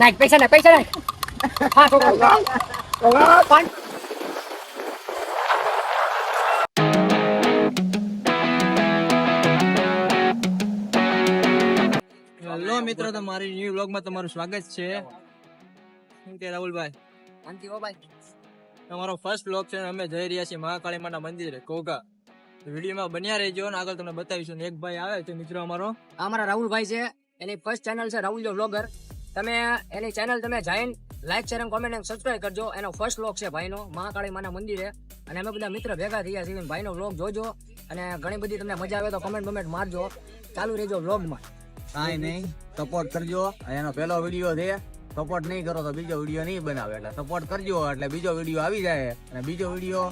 નાખ પૈસા નાખ પૈસા નાખ. હા છોકરા પાંચ હેલો મિત્રો તમારી ન્યુ વ્લોગમાં તમારું સ્વાગત છે. શું કે રાહુલભાઈ? શાંતિ હો ભાઈ. તમારો ફર્સ્ટ વ્લોગ છે અમે જઈ રહ્યા છીએ મહાકાળી માના મંદિરે કોગા વિડીયોમાં બન્યા રહેજો અને આગળ તમને બતાવીશું. એક ભાઈ આવે છે મિત્રો અમારો. આ મારા રાહુલભાઈ છે. એની ફર્સ્ટ ચેનલ છે રાહુલ જો વ્લોગર તમે એની ચેનલ તમે જઈને લાઈક શેર અને કોમેન્ટ અને સબસ્ક્રાઇબ કરજો. એનો ફર્સ્ટ વ્લોગ છે ભાઈનો મહાકાળી માના મંદિરે. અને અમે બધા મિત્ર ભેગા થયા છીએ. ભાઈનો વ્લોગ જોજો અને ઘણી બધી તમને મજા આવે તો કમેન્ટ બમેન્ટ મારજો. ચાલુ રહેજો વ્લોગમાં કાંઈ નહીં સપોર્ટ કરજો. એનો પહેલો વીડિયો છે. સપોર્ટ નહીં કરો તો બીજો વીડિયો નહીં બનાવે. એટલે સપોર્ટ કરજો એટલે બીજો વીડિયો આવી જાય. અને બીજો વીડિયો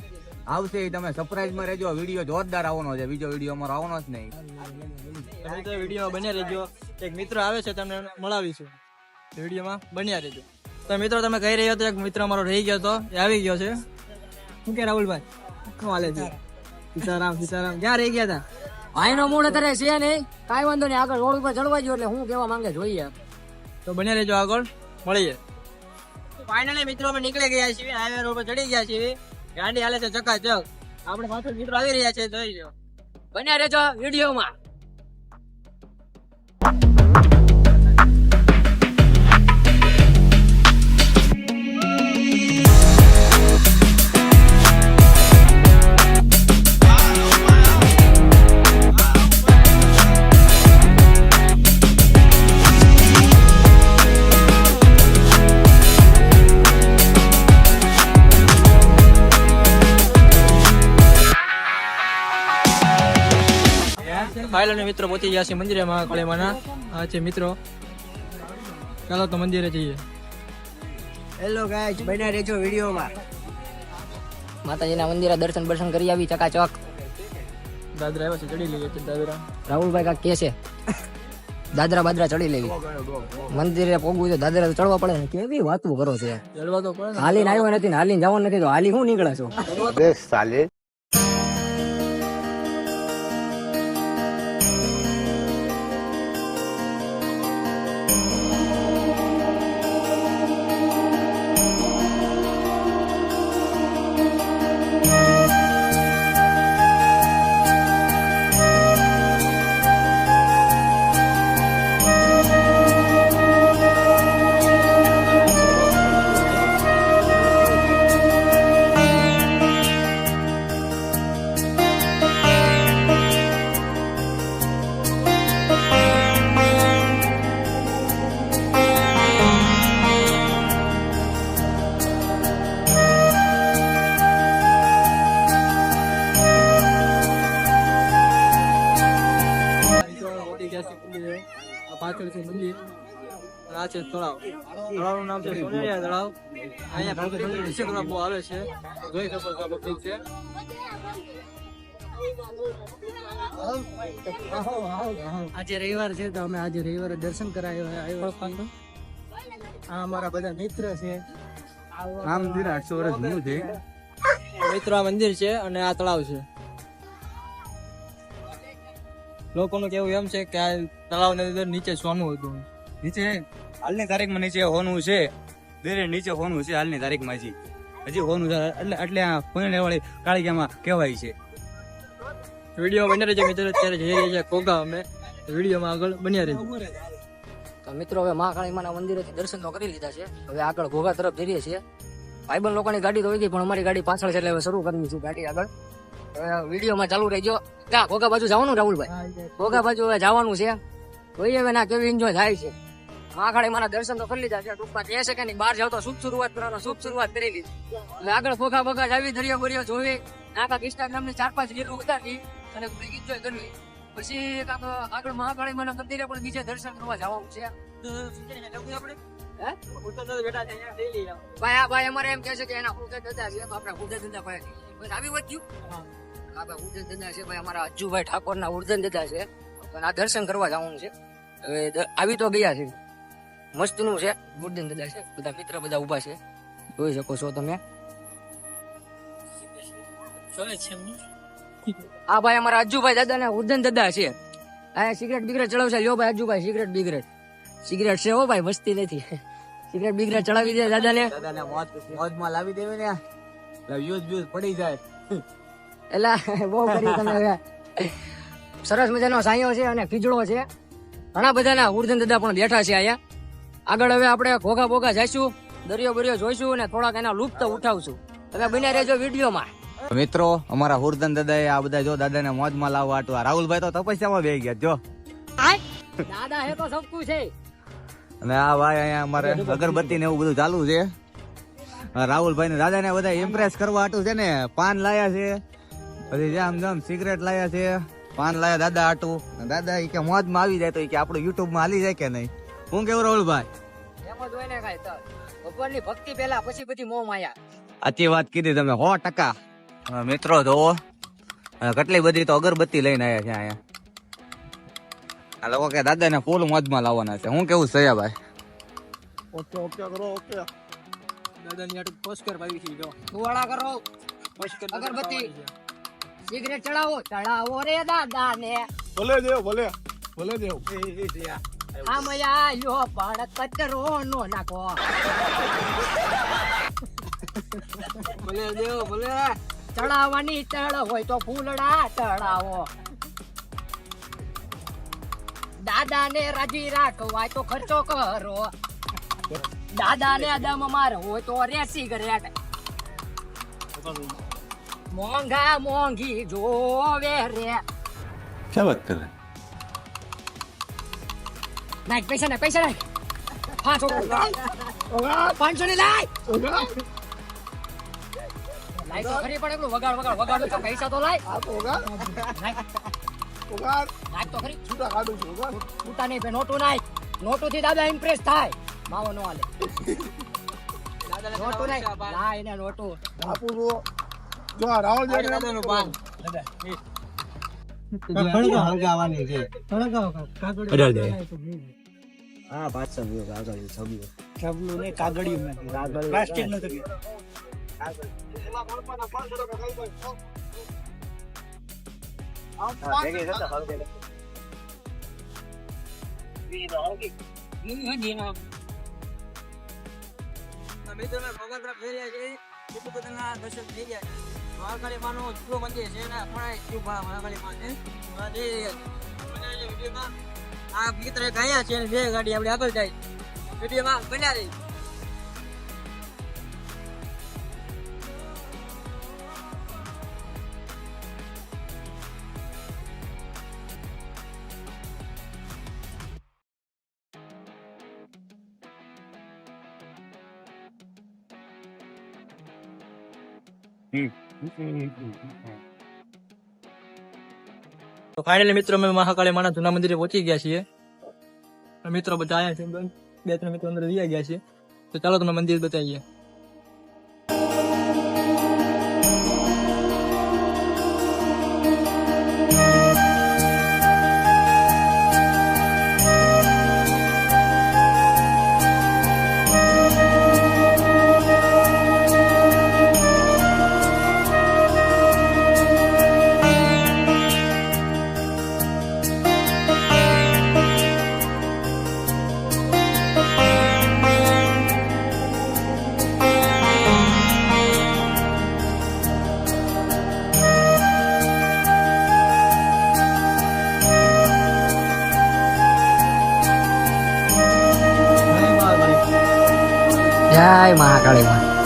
આવશે તમે સરપ્રાઈઝમાં રહેજો. વીડિયો જોરદાર આવવાનો છે. બીજો વીડિયો અમારો આવવાનો જ નહીં. વીડિયો બન્યા રહેજો. એક મિત્ર આવે છે તમને મળાવીશું. વિડીયોમાં બન્યા રહેજો. તો મિત્રો તમે કહી રહ્યો તો એક મિત્ર અમારો રહી ગયો તો એ આવી ગયો છે. શું કે રાહુલભાઈ? શું હાલે છે. સીતારામ સીતારામ. ક્યાં રહી ગયા હતા ભાઈનો મૂળ અત્યારે છે નહીં. કાંઈ વાંધો નહીં. આગળ રોડ ઉપર ચડવા ગયો એટલે હું કેવા માંગે જોઈએ. તો બન્યા રહેજો આગળ. મળીએ. ફાઇનલી મિત્રો અમે નીકળી ગયા છીએ. હાઈવે રોડ પર ચડી ગયા છીએ. ગાડી હાલે છે ચકાચક. આપણે પાછળ મિત્રો આવી રહ્યા છે જોઈ લો બન્યા રહેજો વિડીયોમાં. ફાઇનલી મિત્રો પહોંચી ગયા છે મંદિરે મહાકાળીમાના. આ છે મિત્રો. ચાલો તો મંદિરે જઈએ. હેલો ગાઈસ બન્યા રહેજો વિડીયોમાં. માતાજીના મંદિરે દર્શન બર્શન કરી આવી ચકાચક. દાદરા આવ્યા છે ચડી લઈએ છે દાદરા. રાહુલભાઈ કાક કે છે દાદરા બાદરા ચડી લેવી. મંદિરે પોગવું તો દાદરા તો ચડવા પડે ને કેવી વાતું કરો છે? ચડવા તો પડે ને. હાલીને આવ્યો નથી ને હાલીને જવાનું નથી તો હાલી હું નીકળે છો? મિત્રો આ છે તળાવ. તળાવનું નામ છે સોનેરિયા તળાવ. અહીંયા ભક્તો બહુ આવે છે. જોઈ શકો છો આ છે. આજે રવિવાર છે તો અમે આજે રવિવારે દર્શન કરાયો આવ્યો આ અમારા બધા મિત્ર છે. આમ મંદિર આઠસો વર્ષ જૂનું છે. મિત્રો આ મંદિર છે અને આ તળાવ છે. લોકોનું કેવું એમ છે કે આ તળાવની અંદર નીચે સોનું હતું. નીચે હાલની તારીખમાં નીચે હોનું છે. દરે નીચે હોનું છે હાલની તારીખમાં હજી. હજી હોનું એટલે એટલે આ પુણ્ય વાળી કાળિયામાં કહેવાય છે. વીડિયો બન્યા રહેજો મિત્રો. અત્યારે જઈ રહ્યા છે કોગા અમે. વિડીયોમાં આગળ બન્યા રહેજો. તો મિત્રો હવે મહાકાળી માના મંદિરેથી દર્શન તો કરી લીધા છે. હવે આગળ ઘોઘા તરફ જઈ રહ્યા છીએ. ભાઈબંધ લોકોની ગાડી તો હોય ગઈ પણ અમારી ગાડી પાછળ છે એટલે હવે શરૂ કરવી છે ગાડી આગળ. હવે વિડીયોમાં ચાલુ રહેજો. ક્યાં ઘોઘા બાજુ જવાનું રાહુલભાઈ. ઘોઘા બાજુ હવે જવાનું છે. જોઈએ હવે ના કેવી એન્જોય થાય છે. મહાકાળી માના દર્શન તો કરી લીધા છે. ટૂંકમાં કહે છે કે નહીં બહાર જાવ તો શુભ શરૂઆત કરવાનો શુભ શરૂઆત કરી લીધી. આગળ ફોખા ફોખા જાવી દરિયો બરિયો જોવી આખા ઇન્સ્ટાગ્રામની ચાર પાંચ રીલ ઉતારવી અને એન્જોય કરવી. પછી કાંક આગળ મહાકાળી માના મંદિરે પણ બીજે દર્શન કરવા જવાનું છે. ભાઈ આ ભાઈ અમારે એમ કે છે કે એના ઉદય દાદા છે આપણા ઉદય દાદા ભાઈ બસ આવી વાત થયું? ઉદય દાદા છે ભાઈ અમારા અજ્જુભાઈ ઠાકોરના ઉર્જન દાદા છે. પણ આ દર્શન કરવા જવાનું છે. હવે આવી તો ગયા છે. મસ્તનું છે. ઉર્જન દાદા છે. બધા મિત્ર બધા ઊભા છે. જોઈ શકો છો તમે. આ ભાઈ અમારા અજુભાઈ દાદા ને ઉર્જન દાદા છે. આ સિગરેટ બિગરેટ ચડાવશે. લ્યો ભાઈ અજુભાઈ સિગરેટ બિગરેટ. સિગરેટ છે હો ભાઈ વસ્તી નથી. સિગરેટ બિગરેટ ચડાવી દે દાદાને. દાદાને મોજ મોજમાં લાવી દેવી ને. એટલે વ્યુઝ વ્યુઝ પડી જાય. એલા બહુ કરી તમે હવે. સરસ મજાનો સાયો છે અને ફીજડો છે. ઘણા બધાના ઉર્જન દાદા પણ બેઠા છે અહીંયા. આગળ હવે આપણે ભોગા ભોગા જઈશું દરિયો બરિયો જોઈશું અને થોડાક એના લુપ્ત ઉઠાવશું. તમે બન્યા રહેજો વિડીયોમાં. મિત્રો અમારા હુરદન દાદા આ બધા જો દાદાને મોજમાં લાવવા આટું આ રાહુલભાઈ તો તપસ્યામાં બેસી ગયા જો. દાદા હે તો સબકું છે અને આ ભાઈ અહીંયા અમારે અગરબત્તી ને એવું બધું ચાલુ છે. આ રાહુલભાઈ ને દાદા ને બધા ઇમ્પ્રેસ કરવા આટું છે ને પાન લાયા છે. પછી જામ જામ સિગરેટ લાયા છે પાન લાયા દાદા આટું દાદા એ કે મોજમાં આવી જાય તો એ કે આપણું યુટ્યુબમાં હાલી જાય કે નહીં? હું કેવું રાહુલભાઈ? એમ જ હોય ને કાંઈ તો. ભગવાનની ભક્તિ પહેલા પછી બધી મોહ માયા. આથી વાત કીધી તમે સો ટકા. મિત્રો જોવો. કેટલી બધી તો અગરબત્તી લઈને આવ્યા છે અહીંયા. આ લોકો કે દાદા ને ફૂલ મોજમાં લાવવાના છે. હું કેવું સયાભાઈ ઓકે ઓકે કરો ઓકે. દાદાની આટલું પોસ્ટર પાવી છે જો. ધુવાડા કરો. પોસ્ટર અગરબત્તી. સિગરેટ ચડાવો. ચડાવો રે દાદા ને ભલે દેવ ભલે. ભલે દેવ. આમયા યો પણ કચરો નો નાખો. ભલે દેવ ભલે. ચડાવવાની ચડ હોય તો ફૂલડા ચડાવો. દાદા ને રાજી રાખવા તો ખર્ચો કરો. દાદા ને દમ માર હોય તો રે સિગરેટ મોંઘા મોંઘી જોવે રે. ક્યાં વાત કરે? નાખ પૈસા નાખ પૈસા નાખ પાંચસો પાંચસો ને લાય લાય તો ખરી પણ એટલું વગાડ વગાડ વગાડ તો પૈસા તો લાય નાખ નાખ તો ખરી છૂટા કાઢું છું છૂટા નહીં નોટું નાખ નોટું થી દાદા ઇમ્પ્રેસ થાય માવો નો હાલે નોટું લાય ને નોટું આપું જો રાહુલ દાદાનું પાન હા પાછળ આગળ છબીઓ. અમે તો ભગવાન તરફ જઈ રહ્યા છીએ એટલું બધાના દર્શન થઈ ગયા છે. મહાકાળી માનું મંદિર છે એના પણ શિવ મહાકાળી માં છે. આ મિત્ર એક છે અને બે ગાડી આપણે આગળ જાય વિડીયોમાં બન્યા રહી તો ફાઇનલી મિત્રો, અમે મહાકાળી માના જૂના મંદિરે પહોંચી ગયા છીએ. મિત્રો બધા આવ્યા છે બે ત્રણ મિત્રો અંદર ગયા છે. તો ચાલો તમે મંદિર બતાવીએ. જય મહાકાળી માં ફાઇનલી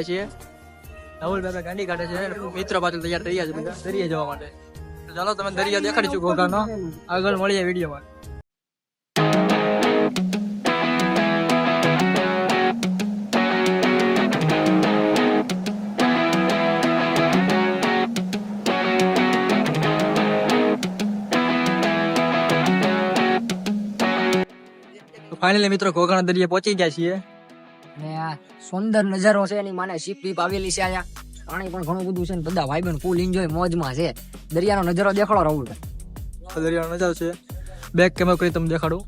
ગયા છીએ. રાહુલ ભાઈ ગાંડી કાઢે છે મિત્રો પાછળ તૈયાર થઈ ગયા છે બધા દરિયા જવા માટે. ચાલો તમે દરિયા દેખાડીશું ઘોઘાનો આગળ મળીએ વિડીયોમાં. ફાઇનલી મિત્રો ઘોઘાના દરિયા પહોંચી ગયા છીએ. અને આ સુંદર નજારો છે એની માને શીપ બીપ આવેલી છે અહીંયા. પાણી પણ ઘણું બધું છે ને બધા ભાઈ ફૂલ એન્જોય મોજમાં છે. દરિયાનો નજારો દેખાડો રાહુલ દરિયાનો નજારો છે. બેક કેમેરો કરી તમને દેખાડું.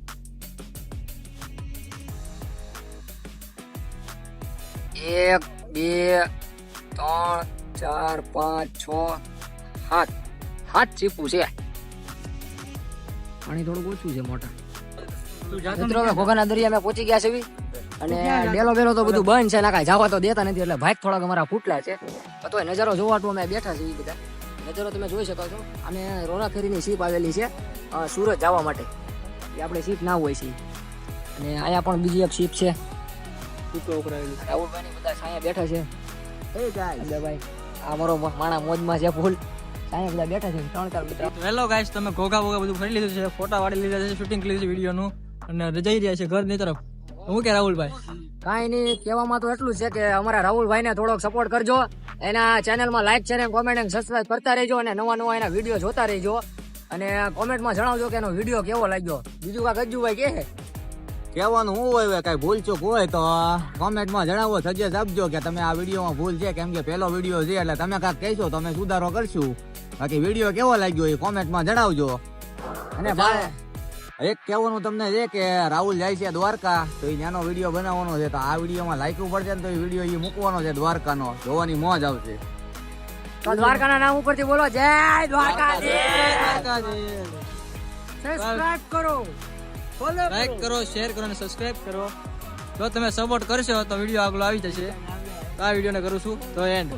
એક બે ત્રણ ચાર પાંચ છ સાત. સાત ચીપું છે. પાણી થોડું ઓછું છે મોટા. મિત્રો હવે ઘોઘાના દરિયા અમે પહોંચી ગયા છે. અને ડેલો બેલો તો બધું બંધ છે ના કાંઈ જવા તો દેતા નથી એટલે ભાઈ થોડાક અમારા ફૂટલા છે. તો નજારો જોવાટું અમે બેઠા છીએ બધા. નજારો તમે જોઈ શકો છો. અને રોનાફેરીની સીપ આવેલી છે સુરત જવા માટે. એ આપણે સીપ ના હોય છે. અને અહીંયા પણ બીજી એક સીપ છે. રાહુલભાઈ બધા સાયા બેઠા છે. ભાઈ આ મારો માણા મોજમાં છે ફૂલ. સાયા બધા બેઠા છે ત્રણ ચાર મિત્રો હેલો ગાઈસ તમે ઘોઘા વોઘા બધું ફરી લીધું છે ફોટા વાળી લીધા છે શૂટિંગ કરી છે વિડીયોનું. અને રજાઈ રહ્યા છે ઘરની તરફ. હું કે રાહુલભાઈ? કાંઈ નહીં કહેવામાં તો એટલું છે કે અમારા રાહુલભાઈને થોડોક સપોર્ટ કરજો. એના ચેનલમાં લાઈક શેર કોમેન્ટ અને સબસ્ક્રાઇબ કરતા રહેજો અને નવા નવા એના વીડિયો જોતા રહેજો. અને કોમેન્ટમાં જણાવજો કે એનો વીડિયો કેવો લાગ્યો. બીજું કાંઈ ગજ્જુભાઈ કે? કહેવાનું હું હોય કાંઈ કઈ ભૂલ ચૂક હોય તો કોમેન્ટમાં જણાવો સજેસ્ટ આપજો કે તમે આ વિડીયોમાં ભૂલ છે કેમ કે પહેલો વીડિયો છે એટલે તમે કાંઈક કહેશો તો અમે સુધારો કરશું. બાકી વીડિયો કેવો લાગ્યો એ કોમેન્ટમાં જણાવજો. અને ભાઈ એક કહેવાનું તમને છે કે રાહુલ જાય છે દ્વારકા તો એ નાનો વીડિયો બનાવવાનો છે. તો આ વિડીયોમાં લાઈક પડશે ને તો એ વીડિયો એ મૂકવાનો છે દ્વારકાનો. જોવાની મોજ આવશે. તો દ્વારકાના નામ ઉપરથી બોલો. જય દ્વારકા સબસ્ક્રાઇબ કરો. લાઈક કરો. શેર કરો અને સબસ્ક્રાઇબ કરો. જો તમે સપોર્ટ કરશો તો વીડિયો આગળ આવી જશે. તો આ વિડીયોને કરું છું. તો એન્ડ